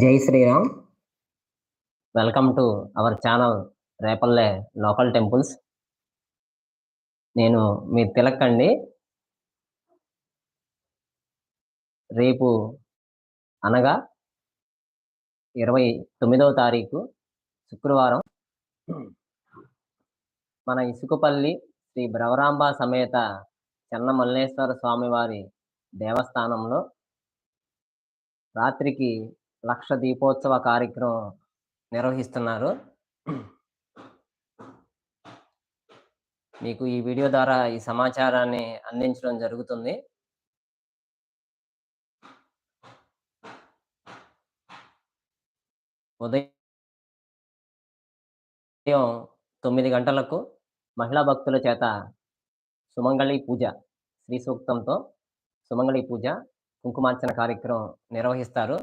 Jai Shriram. Welcome to our channel Repalle local temples నేను మీ తిలక్ అండి. రేపు అనగా ఇరవై తొమ్మిదవ తారీఖు శుక్రవారం మన ఇసుకపల్లి శ్రీ భ్రవరాంబ సమేత చెన్న మల్లేశ్వర స్వామివారి దేవస్థానంలో రాత్రికి లక్ష దీపోత్సవ కార్యక్రమం నిర్వహిస్తున్నారు. మీకు ఈ వీడియో ద్వారా ఈ సమాచారాన్ని అందించడం జరుగుతుంది. ఉదయం తొమ్మిది గంటలకు మహిళా భక్తుల చేత సుమంగళి పూజ శ్రీ సూక్తంతో సుమంగళి పూజ కుంకుమార్చన కార్యక్రమం నిర్వహిస్తారు.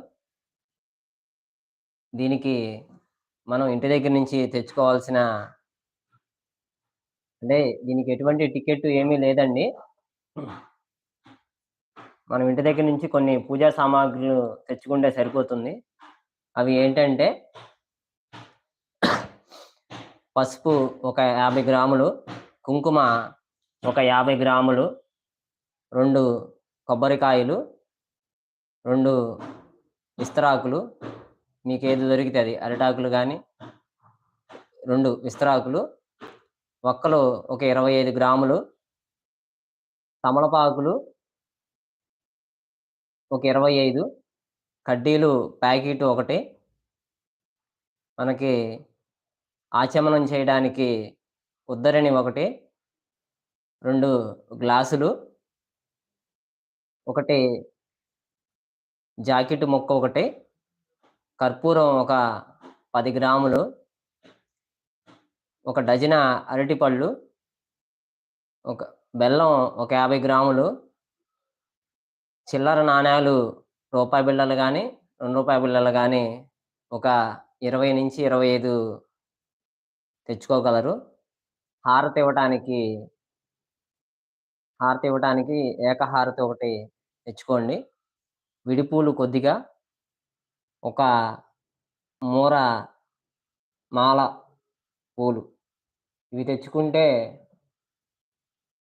దీనికి మనం ఇంటి దగ్గర నుంచి తెచ్చుకోవాల్సిన అంటే దీనికి ఎటువంటి టికెట్ ఏమీ లేదండి. మనం ఇంటి దగ్గర నుంచి కొన్ని పూజా సామాగ్రులు తెచ్చుకుంటే సరిపోతుంది. అవి ఏంటంటే పసుపు ఒక యాభై గ్రాములు కుంకుమ ఒక యాభై గ్రాములు రెండు కొబ్బరికాయలు రెండు విస్తరాకులు మీకు ఏది దొరికితే అది. అరిటాకులు కానీ రెండు విస్తరాకులు ఒక్కలు ఒక ఇరవై ఐదు గ్రాములు తమలపాకులు ఒక ఇరవై ఐదు కడ్డీలు ప్యాకెట్ ఒకటి. మనకి ఆచమనం చేయడానికి ఉద్దరణి ఒకటి రెండు గ్లాసులు ఒకటి జాకెట్ మొక్క ఒకటి కర్పూరం ఒక పది గ్రాములు ఒక డజన అరటిపళ్ళు ఒక బెల్లం ఒక యాభై గ్రాములు చిల్లర నాణ్యాలు రూపాయి బిళ్ళలు కానీ రెండు రూపాయి బిళ్ళలు కానీ ఒక ఇరవై నుంచి ఇరవై ఐదు తెచ్చుకోగలరు. హారతి ఇవ్వటానికి హారతి ఇవ్వటానికి ఏకహారతి ఒకటి తెచ్చుకోండి. విడిపూలు కొద్దిగా ఒక మూర మాల పూలు. ఇవి తెచ్చుకుంటే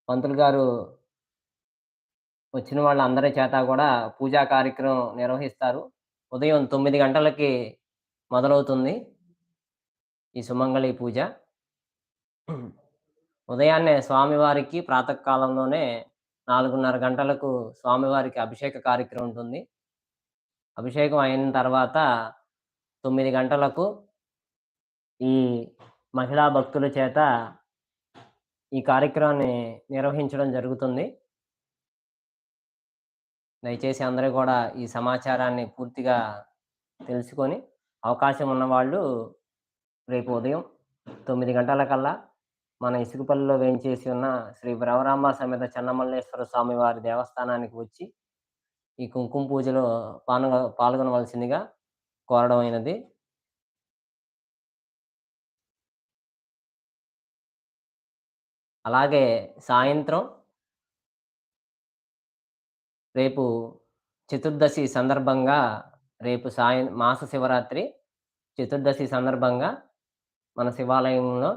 పంతులు గారు వచ్చిన వాళ్ళందరి చేత కూడా పూజా కార్యక్రమం నిర్వహిస్తారు. ఉదయం తొమ్మిది గంటలకి మొదలవుతుంది ఈ సుమంగళి పూజ. ఉదయాన్నే స్వామివారికి ప్రాతకాలంలోనే నాలుగున్నర గంటలకు స్వామివారికి అభిషేక కార్యక్రమం ఉంటుంది. అభిషేకం అయిన తర్వాత తొమ్మిది గంటలకు ఈ మహిళా భక్తుల చేత ఈ కార్యక్రమాన్ని నిర్వహించడం జరుగుతుంది. దయచేసి అందరూ కూడా ఈ సమాచారాన్ని పూర్తిగా తెలుసుకొని అవకాశం ఉన్నవాళ్ళు రేపు ఉదయం తొమ్మిది గంటలకల్లా మన ఇసుకపల్లిలో వేయించేసి ఉన్న శ్రీ భ్రవరాంబ సమేత చెన్నమల్లేశ్వర స్వామి వారి దేవస్థానానికి వచ్చి ఈ కుంకుమ పూజలో పాల్గొ పాల్గొనవలసిందిగా కోరడం అయినది. అలాగే సాయంత్రం రేపు చతుర్దశి సందర్భంగా రేపు సాయం మాస శివరాత్రి చతుర్దశి సందర్భంగా మన శివాలయంలో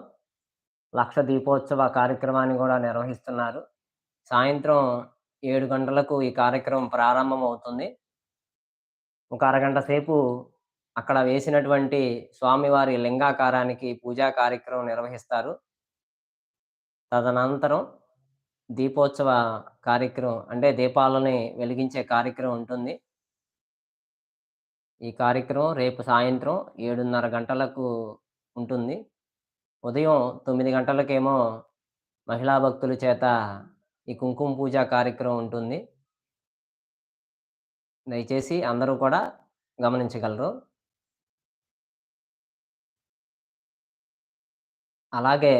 లక్ష దీపోత్సవ కార్యక్రమాన్ని కూడా నిర్వహిస్తున్నారు. సాయంత్రం ఏడు గంటలకు ఈ కార్యక్రమం ప్రారంభం అవుతుంది ఒక అరగంట సేపు అక్కడ వేసినటువంటి స్వామివారి లింగాకారానికి పూజా కార్యక్రమం నిర్వహిస్తారు. తదనంతరం దీపోత్సవ కార్యక్రమం అంటే దీపాలని వెలిగించే కార్యక్రమం ఉంటుంది. ఈ కార్యక్రమం రేపు సాయంత్రం ఏడున్నర గంటలకు ఉంటుంది. ఉదయం తొమ్మిది గంటలకేమో మహిళా భక్తుల చేత ఈ కుంకుమ పూజ కార్యక్రమం ఉంటుంది. దయచేసి అందరూ కూడా గమనించగలరు. అలాగే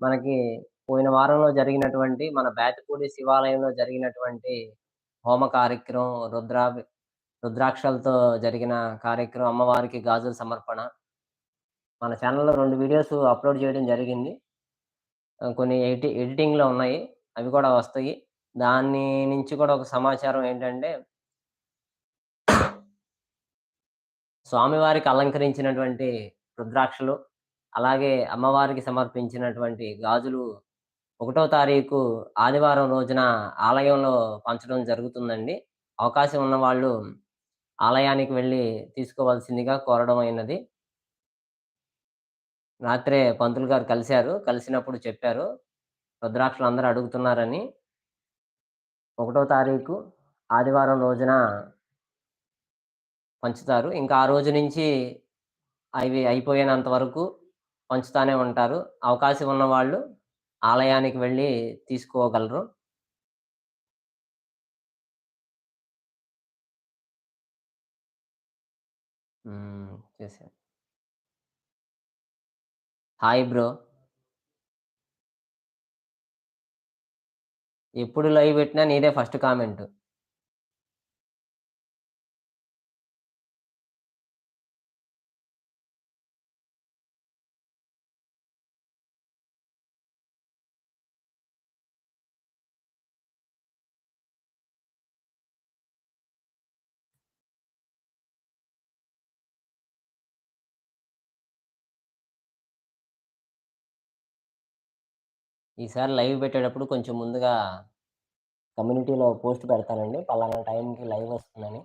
మనకి పోయిన వారంలో జరిగినటువంటి మన బేతపూడి శివాలయంలో జరిగినటువంటి హోమ కార్యక్రమం రుద్రా రుద్రాక్షలతో జరిగిన కార్యక్రమం అమ్మవారికి గాజుల సమర్పణ. మన ఛానల్లో రెండు వీడియోస్ అప్లోడ్ చేయడం జరిగింది. కొన్ని ఎడి ఎడిటింగ్లో ఉన్నాయి. అవి కూడా వస్తాయి. దాని నుంచి కూడా ఒక సమాచారం ఏంటంటే స్వామివారికి అలంకరించినటువంటి రుద్రాక్షలు, అలాగే అమ్మవారికి సమర్పించినటువంటి గాజులు ఒకటో తారీఖు ఆదివారం రోజున ఆలయంలో పంచడం జరుగుతుందండి. అవకాశం ఉన్నవాళ్ళు ఆలయానికి వెళ్ళి తీసుకోవాల్సిందిగా కోరడం అయినది. రాత్రే పంతులు గారు కలిశారు కలిసినప్పుడు చెప్పారు. రుద్రాక్షలు అందరూ అడుగుతున్నారని. ఒకటో తారీఖు ఆదివారం రోజున పంచుతారు. ఇంకా ఆ రోజు నుంచి అవి అయిపోయినంత వరకు పంచుతానే ఉంటారు. అవకాశం ఉన్నవాళ్ళు ఆలయానికి వెళ్ళి తీసుకోగలరు. చేశారు హాయ్ బ్రో. ఎప్పుడు లైవ్ పెట్టినా నీదే ఫస్ట్ కామెంటు. ఈసారి లైవ్ పెట్టేటప్పుడు కొంచెం ముందుగా కమ్యూనిటీలో పోస్ట్ పెడతానండి. పలానా టైంకి లైవ్ వస్తుందని.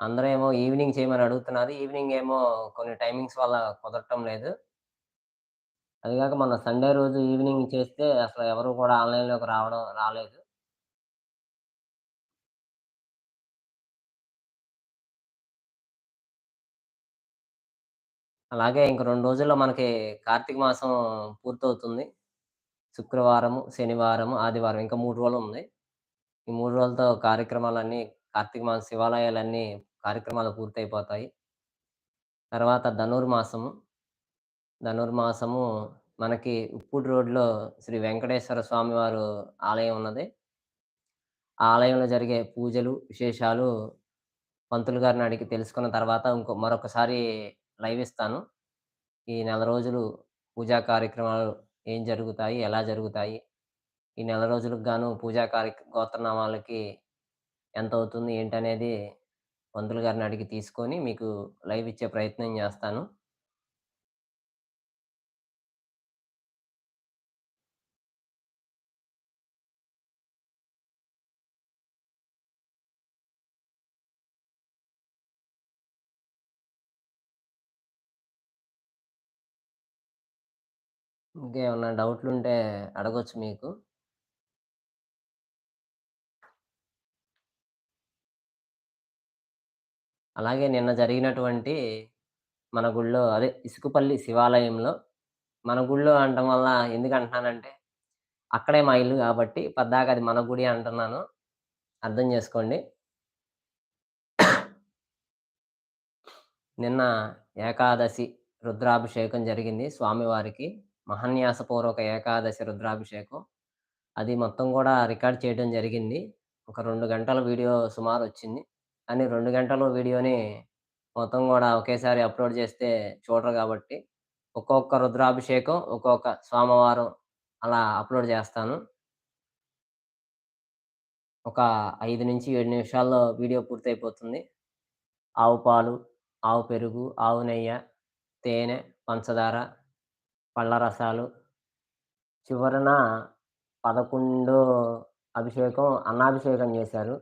అందరూ ఏమో ఈవినింగ్ చేయమని అడుగుతున్నారు. ఈవినింగ్ ఏమో కొన్ని టైమింగ్స్ వల్ల కుదరటం లేదు. అదిగాక మన సండే రోజు ఈవినింగ్ చేస్తే అసలు ఎవరు కూడా ఆన్‌లైన్‌లోకి రావడం రాలేదు. అలాగే ఇంక రెండు రోజుల్లో మనకి కార్తీక మాసం పూర్తవుతుంది. శుక్రవారము, శనివారము, ఆదివారం ఇంకా మూడు రోజులు ఉంది ఈ మూడు రోజులతో కార్యక్రమాలన్నీ కార్తీక మాసం శివాలయాలన్నీ కార్యక్రమాలు పూర్తయిపోతాయి. తర్వాత ధనుర్మాసము. ధనుర్మాసము మనకి ఉప్పుడు రోడ్‌లో శ్రీ వెంకటేశ్వర స్వామివారు ఆలయం ఉన్నది. ఆ ఆలయంలో జరిగే పూజలు, విశేషాలు పంతులు గారిని అడిగి తెలుసుకున్న తర్వాత ఇంకో మరొకసారి లైవ్ ఇస్తాను. ఈ నెల రోజులు పూజా కార్యక్రమాలు ఏం జరుగుతాయి? ఎలా జరుగుతాయి? ఈ నెల రోజులకు గాను పూజా కార్య గోత్రనామాలకి ఎంతవుతుంది? ఏంటనేది పంతులు గారిని అడిగి తీసుకొని మీకు లైవ్ ఇచ్చే ప్రయత్నం చేస్తాను. ఇంకేమన్నా డౌట్లుంటే అడగొచ్చు మీకు. అలాగే నిన్న జరిగినటువంటి మన గుడిలో అదే ఇసుకపల్లి శివాలయంలో మన గుడిలో అనటం వల్ల ఎందుకంటున్నానంటే, అక్కడే మా ఇల్లు కాబట్టి పద్దాక అది మన గుడి అంటున్నాను. అర్థం చేసుకోండి నిన్న ఏకాదశి రుద్రాభిషేకం జరిగింది స్వామివారికి. మహాన్యాసపూర్వక ఏకాదశి రుద్రాభిషేకం. అది మొత్తం కూడా రికార్డ్ చేయడం జరిగింది. ఒక రెండు గంటల వీడియో సుమారు వచ్చింది కానీ రెండు గంటల వీడియోని మొత్తం కూడా ఒకేసారి అప్‌లోడ్ చేస్తే చూడరు కాబట్టి ఒక్కొక్క రుద్రాభిషేకం, ఒక్కొక్క సోమవారం అలా అప్‌లోడ్ చేస్తాను. ఒక 5-7 నిమిషాల్లో వీడియో పూర్తయిపోతుంది. ఆవు పాలు, ఆవు పెరుగు, ఆవు నెయ్య, తేనె, పంచదార, పళ్ళ రసాలు. చివరన 11 అభిషేకం అన్నాభిషేకం చేశారు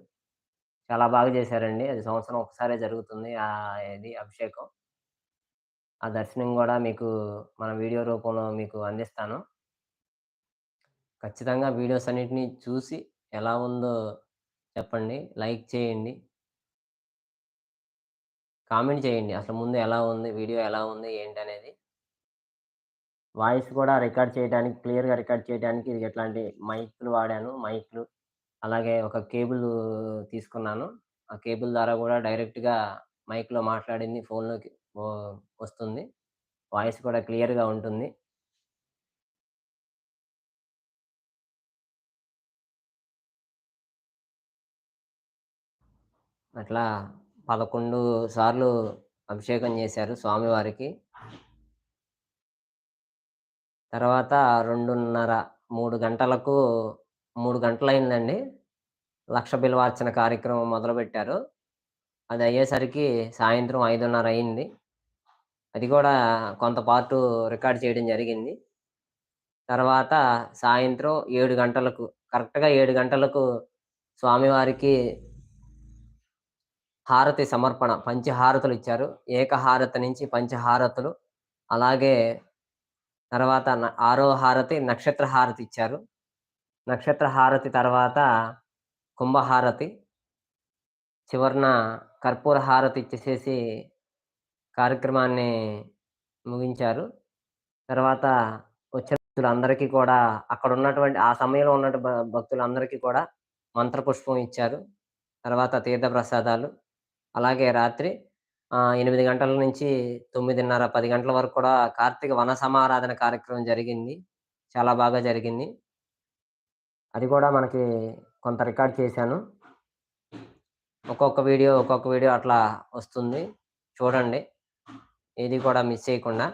చాలా బాగా చేశారండి అది సంవత్సరం ఒకసారే జరుగుతుంది. ఇది అభిషేకం. ఆ దర్శనం కూడా మీకు మన వీడియో రూపంలో మీకు అందిస్తాను. ఖచ్చితంగా వీడియోస్ అన్నిటిని చూసి ఎలా ఉందో చెప్పండి. లైక్ చేయండి. కామెంట్ చేయండి. అసలు ముందు ఎలా ఉంది? వీడియో ఎలా ఉంది? ఏంటి అనేది వాయిస్ కూడా రికార్డ్ చేయడానికి క్లియర్‌గా రికార్డ్ చేయడానికి ఇది ఎట్లాంటి మైక్‌లు వాడాను. మైక్‌లు అలాగే ఒక కేబుల్ తీసుకున్నాను. ఆ కేబుల్ ద్వారా కూడా డైరెక్ట్‌గా మైక్‌లో మాట్లాడింది ఫోన్‌లోకి వస్తుంది. వాయిస్ కూడా క్లియర్‌గా ఉంటుంది. అట్లా 11 సార్లు అభిషేకం చేశారు స్వామివారికి. తర్వాత 2:30, 3 గంటలకు మూడు గంటలైందండి లక్ష బిల్వార్చన కార్యక్రమం మొదలుపెట్టారు. అది అయ్యేసరికి సాయంత్రం 5:30 అయింది. అది కూడా కొంత పార్టు రికార్డ్ చేయడం జరిగింది. తర్వాత సాయంత్రం ఏడు గంటలకు కరెక్ట్‌గా ఏడు గంటలకు స్వామివారికి హారతి సమర్పణ పంచహారతులిచ్చారు. ఏకహారతి నుంచి పంచహారతులు. అలాగే తర్వాత న ఆరో హారతి నక్షత్ర హారతి ఇచ్చారు. నక్షత్ర హారతి తర్వాత కుంభహారతి. చివరన కర్పూర హారతి ఇచ్చేసేసి కార్యక్రమాన్ని ముగించారు. తర్వాత వచ్చిన భక్తులందరికీ కూడా అక్కడ ఉన్నటువంటి ఆ సమయంలో ఉన్నటు భక్తులందరికీ కూడా మంత్రపుష్పం ఇచ్చారు. తర్వాత తీర్థ ప్రసాదాలు. అలాగే రాత్రి ఎనిమిది గంటల నుంచి 9:30, 10 గంటల వరకు కూడా కార్తీక వన సమారాధన కార్యక్రమం జరిగింది. చాలా బాగా జరిగింది. అది కూడా మనకి కొంత రికార్డ్ చేశాను. ఒక్కొక్క వీడియో, ఒక్కొక్క వీడియో అట్లా వస్తుంది. చూడండి. ఏది కూడా మిస్ చేయకుండా.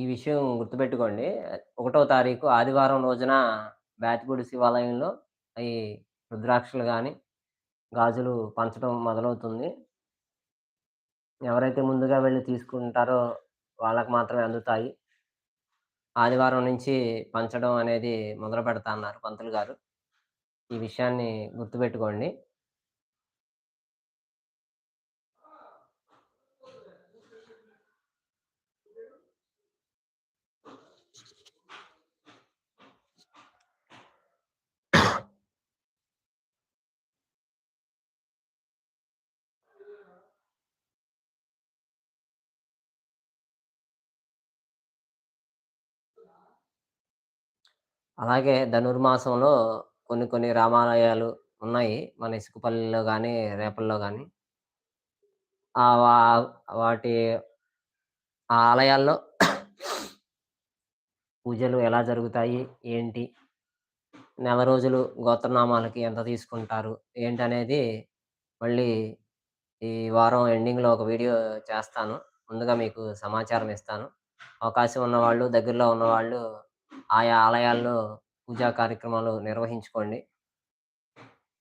ఈ విషయం గుర్తుపెట్టుకోండి. ఒకటో తారీఖు ఆదివారం రోజున బ్యాతిపూడి శివాలయంలో ఈ రుద్రాక్షలు కానీ గాజులు పంచడం మొదలవుతుంది. ఎవరైతే ముందుగా వెళ్ళి తీసుకుంటారో వాళ్ళకు మాత్రమే అందుతాయి. ఆదివారం నుంచి పంచడం అనేది మొదలుపెడతా అన్నారు పంతులు గారు. ఈ విషయాన్ని గుర్తుపెట్టుకోండి. అలాగే ధనుర్మాసంలో కొన్ని కొన్ని రామాలయాలు ఉన్నాయి. మన ఇసుకపల్లిలో కానీ రేపల్లో కానీ ఆ! వాటి ఆ ఆలయాల్లో పూజలు ఎలా జరుగుతాయి? ఏంటి? నెల రోజులు గోత్రనామాలకి ఎంత తీసుకుంటారు? ఏంటనేది మళ్ళీ ఈ వారం ఎండింగ్‌లో ఒక వీడియో చేస్తాను. ముందుగా మీకు సమాచారం ఇస్తాను. అవకాశం ఉన్నవాళ్ళు, దగ్గరలో ఉన్నవాళ్ళు ఆయా ఆలయాల్లో పూజా కార్యక్రమాలు నిర్వహించుకోండి.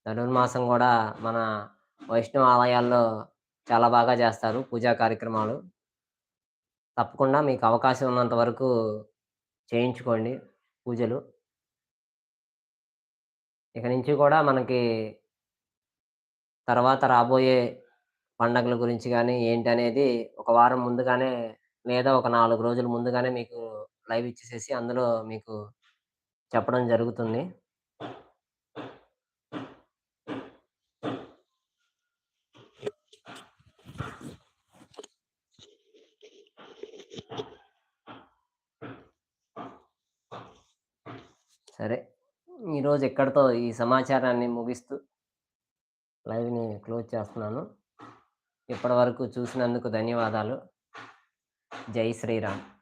ధనుర్మాసం కూడా మన వైష్ణవ ఆలయాల్లో చాలా బాగా చేస్తారు పూజా కార్యక్రమాలు. తప్పకుండా మీకు అవకాశం ఉన్నంత వరకు చేయించుకోండి పూజలు. ఇక నుంచి కూడా మనకి తర్వాత రాబోయే పండగల గురించి కానీ ఏంటి అనేది ఒక వారం ముందుగానే లేదా ఒక నాలుగు రోజుల ముందుగానే మీకు లైవ్ ఇచ్చేసేసి అందులో మీకు చెప్పడం జరుగుతుంది. సరే. ఈరోజు ఎక్కడితో ఈ సమాచారాన్ని ముగిస్తూ లైవ్‌ని క్లోజ్ చేస్తున్నాను. ఇప్పటి వరకు చూసినందుకు ధన్యవాదాలు. జై శ్రీరామ్.